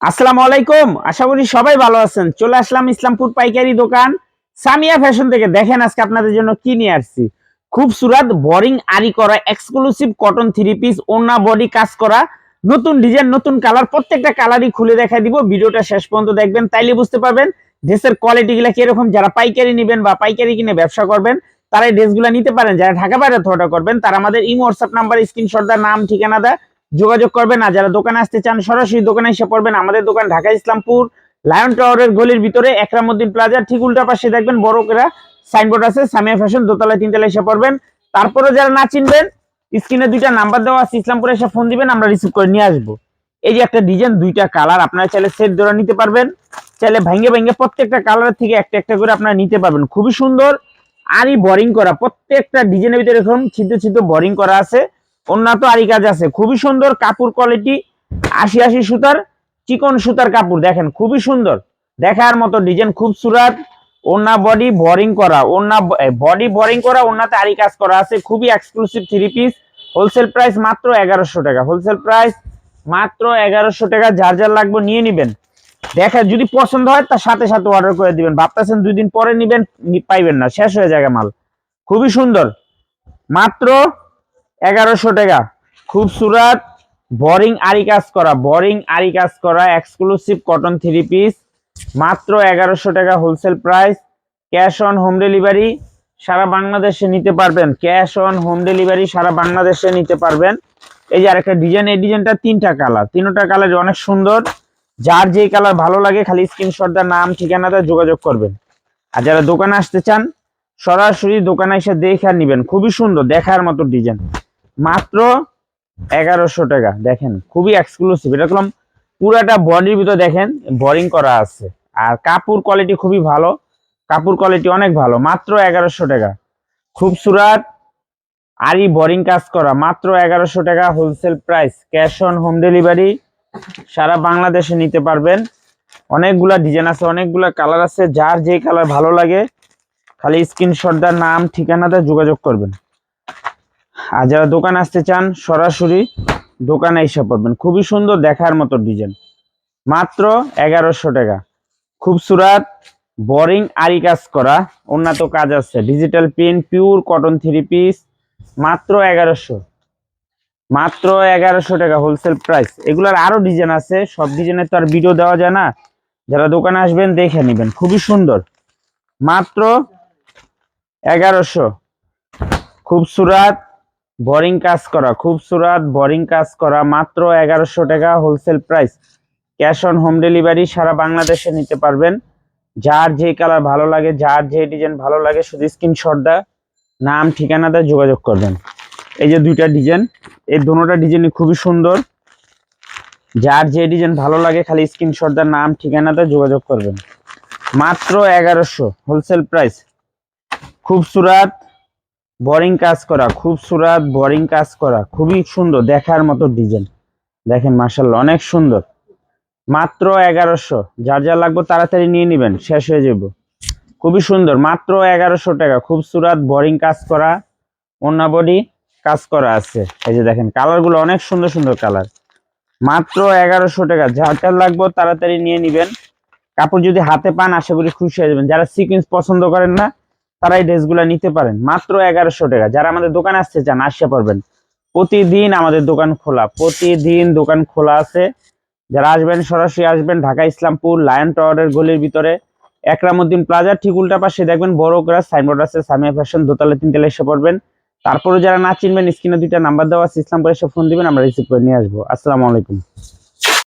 আসসালামু আলাইকুম। আশা করি সবাই ভালো আছেন। চলে আসলাম ইসলামপুর পাইকারি দোকান। সামিয়া ফ্যাশন থেকে দেখেন আজকে আপনাদের জন্য কি নিয়ে আসছি। খুব সুরাত বোরিং আরি করা এক্সক্লুসিভ কটন থ্রি পিস ওনা বডি কাজ করা, নতুন ডিজাইন নতুন কালার প্রত্যেকটা কালারই খুলে দেখা দিব। ভিডিওটা শেষ পর্যন্ত দেখবেন, তাইলে বুঝতে পারবেন ড্রেসের কোয়ালিটি গুলা কীরকম। যারা পাইকারি নেবেন বা পাইকারি কিনে ব্যবসা করবেন, তারা এই ড্রেসগুলো নিতে পারেন। যারা ঢাকা বাইরে অর্ডার করবেন, তারা আমাদের ইমো হোয়াটসঅ্যাপ নাম্বার স্ক্রিনশট দা নাম, ঠিকানা দা যোগাযোগ করবেন আর যারা দোকানে আসতে চান, সরাসরি দোকানে এসে পড়বেন আমাদের দোকান ঢাকা ইসলামপুর, লায়ন টাওয়ারের গলির ভিতরে, একরামুদ্দিন প্লাজার ঠিক উল্টা পাশে দেখবেন বড় করে সাইনবোর্ড আছে, সামিয়া ফ্যাশন দোতলায়, তিনতলায় এসে পড়বেন। তারপরে যারা না চিনবেন, স্ক্রিনে দুইটা নাম্বার দেওয়া আছে, ইসলামপুরে এসে ফোন দিবেন, আমরা রিসিভ করে নিয়ে আসব। এই যে একটা ডিজাইন দুইটা কালার আপনারা চাইলে সেট ধরে নিতে পারবেন, চাইলে ভাঙ্গে ভাঙ্গে প্রত্যেকটা কালার থেকে একটা একটা করে আপনারা নিতে পারবেন। খুবই সুন্দর, আরই বোরিং করা, প্রত্যেকটা ডিজাইনের ভিতরে এরকম ছিদ্র ছিদ্র বোরিং করা আছে। উন্নত আরি কাজ আছে। খুবই সুন্দর কাপড় কোয়ালিটি আশি আশি সুতার, চিকন সুতার কাপড়, দেখেন, খুবই সুন্দর। দেখার মতো ডিজাইন খুব সুরাত ওনা বডি বোরিং করা। ওনা বডি বোরিং করা ওনাতে আরি কাজ করা আছে, খুবই exclusive three piece wholesale price মাত্র এগারোশো টাকা। হোলসেল প্রাইস মাত্র এগারোশো টাকা, যার যার লাগবে নিয়ে নিবেন। দেখা যদি পছন্দ হয়, তার সাথে সাথে অর্ডার করে দিবেন। ভাবতেছেন দুই দিন পরে নিবেন পাইবেন না, শেষ হয়ে যাবে মাল। খুবই সুন্দর। মাত্র এগারোশো টাকা। খুব সুরাত বোরিং আরি কাজ করা বোরিং আরি কাজ করা এক্সক্লুসিভ কটন থ্রি পিস মাত্র এগারোশো টাকা wholesale price cash on home delivery সারা বাংলাদেশে নিতে পারবেন। ক্যাশ অন হোম ডেলিভারি সারা বাংলাদেশে নিতে পারবেন। এই যে আরেকটা ডিজাইন এই ডিজাইনটা তিনটা কালার তিনটা কালার অনেক সুন্দর। যার যেই কালার ভালো লাগে খালি স্ক্রিনশট দা নাম ঠিকানাটা যোগাযোগ করবেন। আর যারা দোকানে আসতে চান, সরাসরি দোকানে এসে দেখে নিবেন। খুবই সুন্দর, দেখার মতো ডিজাইন মাত্র এগারোশো টাকা, দেখেন, খুবই এক্সক্লুসিভ এটা করলাম পুরাটা বডির ভিতর দেখেন বোরিং করা আছে। আর কাপড় কোয়ালিটি খুবই ভালো, কাপড় কোয়ালিটি অনেক ভালো, মাত্র এগারোশো টাকা। খুব সুরাত আরই বোরিং কাজ করা, মাত্র এগারোশো টাকা wholesale price cash on home delivery সারা বাংলাদেশে নিতে পারবেন। অনেকগুলা ডিজাইন আছে, অনেকগুলা কালার আছে, যার যে কালার ভালো লাগে, খালি স্ক্রিনশট নাম ঠিকানাটা যোগাযোগ করবেন। আর যারা দোকান আসতে চান, সরাসরি দোকানে এসে পড়বেন। খুবই সুন্দর দেখার মতো ডিজাইন। মাত্র এগারোশো টাকা। খুব সুরাত বোরিং আরি কাজ করা। উন্নত কাজ আছে। Digital print pure cotton three piece মাত্র এগারোশো। মাত্র এগারোশো টাকা হোলসেল প্রাইস এগুলার আরও ডিজাইন আছে। সব ডিজাইনের তো আর ভিডিও দেওয়া যায় না। যারা দোকানে আসবেন, দেখে নেবেন। খুবই সুন্দর। মাত্র এগারোশো। খুব সুরাত বোরিং কাজ করা, খুব সুরাত বোরিং কাজ করা, মাত্র এগারোশো টাকা wholesale price cash on home delivery সারা বাংলাদেশে নিতে পারবেন। যার যে কালার ভালো লাগে, যার যে ডিজাইন ভালো লাগে, শুধু স্ক্রিনশট দা, নাম ঠিকানাটা যোগাযোগ করবেন। এই যে দুইটা ডিজাইন এই দুটোটা ডিজাইনই খুবই সুন্দর। যার যে ডিজাইন ভালো লাগে, খালি স্ক্রিনশট দা, নাম ঠিকানাটা যোগাযোগ করবেন। মাত্র এগারোশো হোলসেল প্রাইস খুব সুরাত। বোরিং কাজ করা, খুব সুরাত বোরিং কাজ করা, খুবই সুন্দর, দেখার মতো ডিজাইন দেখেন মার্শাল্লাহ অনেক সুন্দর। মাত্র এগারোশো যার যা লাগবে তাড়াতাড়ি নিয়ে নেবেন, শেষ হয়ে যাব। খুবই সুন্দর, মাত্র এগারোশো টাকা, খুব সুরাত বোরিং কাজ করা, অন্য বডি কাজ করা আছে। এই যে দেখেন কালারগুলো অনেক সুন্দর সুন্দর কালার মাত্র এগারোশো টাকা যার যার লাগবে তাড়াতাড়ি নিয়ে নিবেন। কাপড় যদি হাতে পান, আশা করি খুশি হয়ে যাবেন। যারা সিকুয়েন্স পছন্দ করেন না তারা এই ড্রেসগুলো নিতে পারেন। মাত্র এগারোশো টাকা। যারা আমাদের দোকানে আসতে চান আসতে পারবেন প্রতিদিন আমাদের দোকান খোলা। প্রতিদিন দোকান খোলা আছে। যারা আসবেন, সরাসরি আসবেন ঢাকা ইসলামপুর, লায়ন টাওয়ারের গলির ভিতরে। একরামুদ্দিন প্লাজার ঠিক উল্টা পাশে দেখবেন বড় করে সাইনবোর্ড আছে, সামিয়া ফ্যাশন দোতলা তিনতলা এসে পড়বেন। তারপরে যারা না চিনবেন, স্ক্রিনে দুইটা নাম্বার দেওয়া আছে, ইসলামপুর এসে ফোন দিবেন, আমরা রিসিভ করে নিয়ে আসব। আসসালামু আলাইকুম।